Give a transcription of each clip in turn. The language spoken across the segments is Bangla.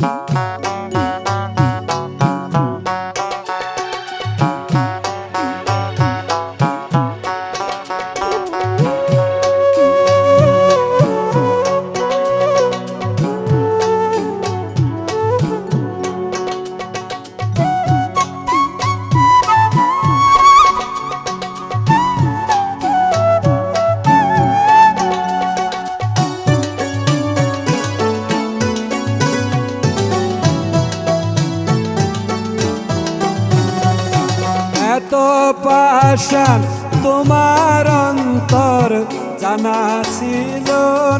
Música এত পাশান তোমার অন্তর জানা ছিল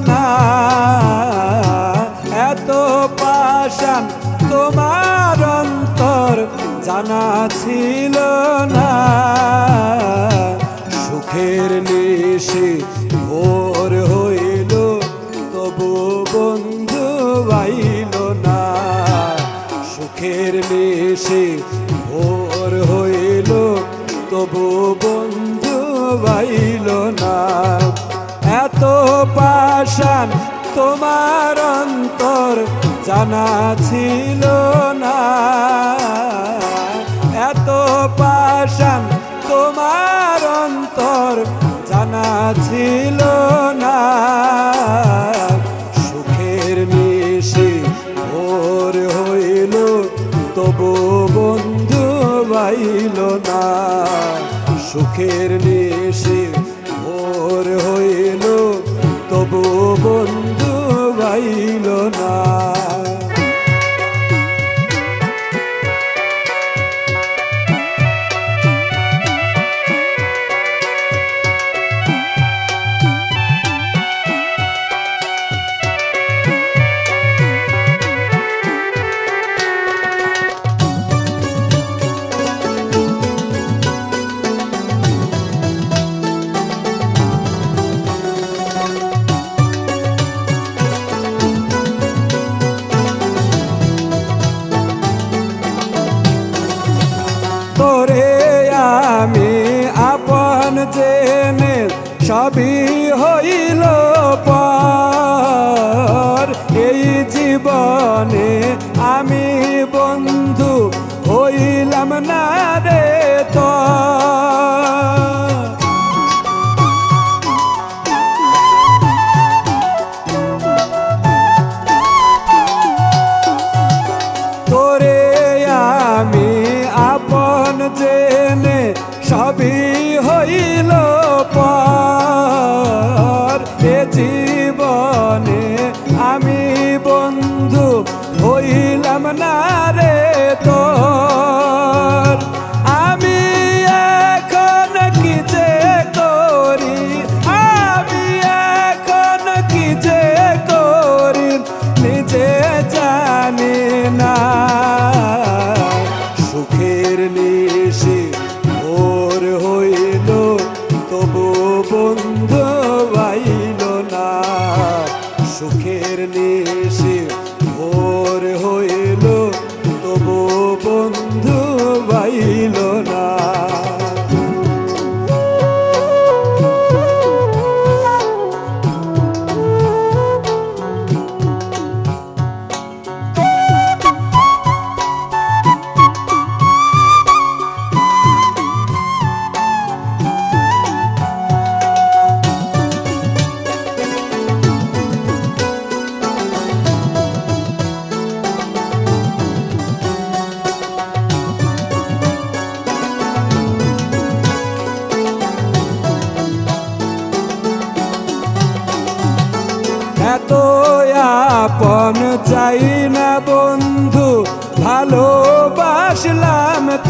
না। এত পাশান তোমার অন্তর জানা ছিল না। সুখের নিশে ভোর হইল, তবু বন্ধু আইল না। সুখের নিশে বন্ধু বাইল না। এত পাশান তোমার অন্তর জানা ছিল না। এত পাশান তোমার অন্তর জানা ছিল না। সুখের নিশে ভোর হইল, তবু বন্ধু বাইল না। সুখের নিশে ভোর হইল তবু বন্ধু বাইল না। তোরে আমি আপন জেনে সবই হইল পর। এই জীবনে পাইলো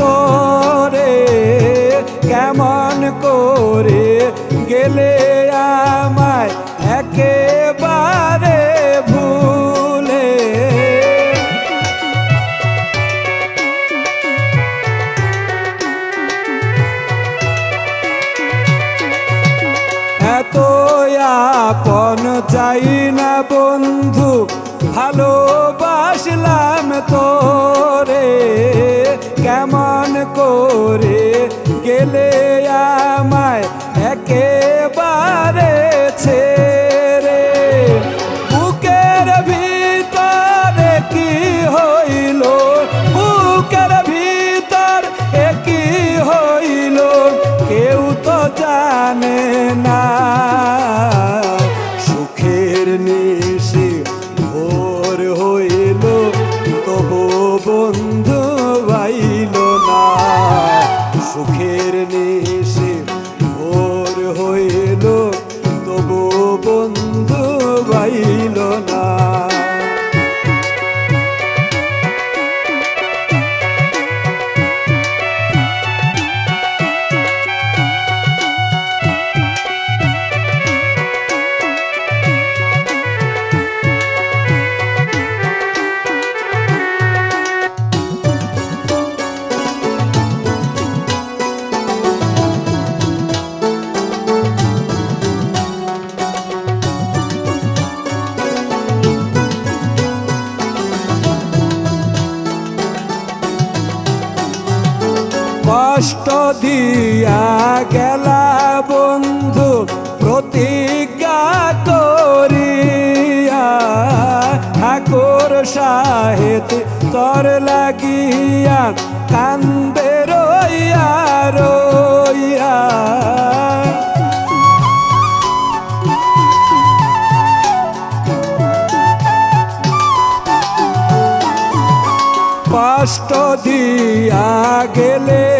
করে কেমন করে গেলে আমায় একেবারে ভুলে? এত আপন চাই না বন্ধু ভালোবাসলাম তোরে। এমন কর দিয়া গেলা বন্ধু, প্রতিজ্ঞা করিয়া ঠাকুর সাহেব তর লাগিয়া কান্দে রইয়া রইয়া। কষ্ট দিয়া গেলে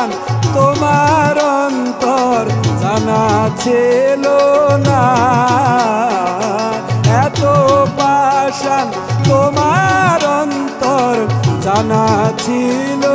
পাশান তোমার অন্তর জানা ছিল না। এত পাশান তোমার অন্তর জানা ছিল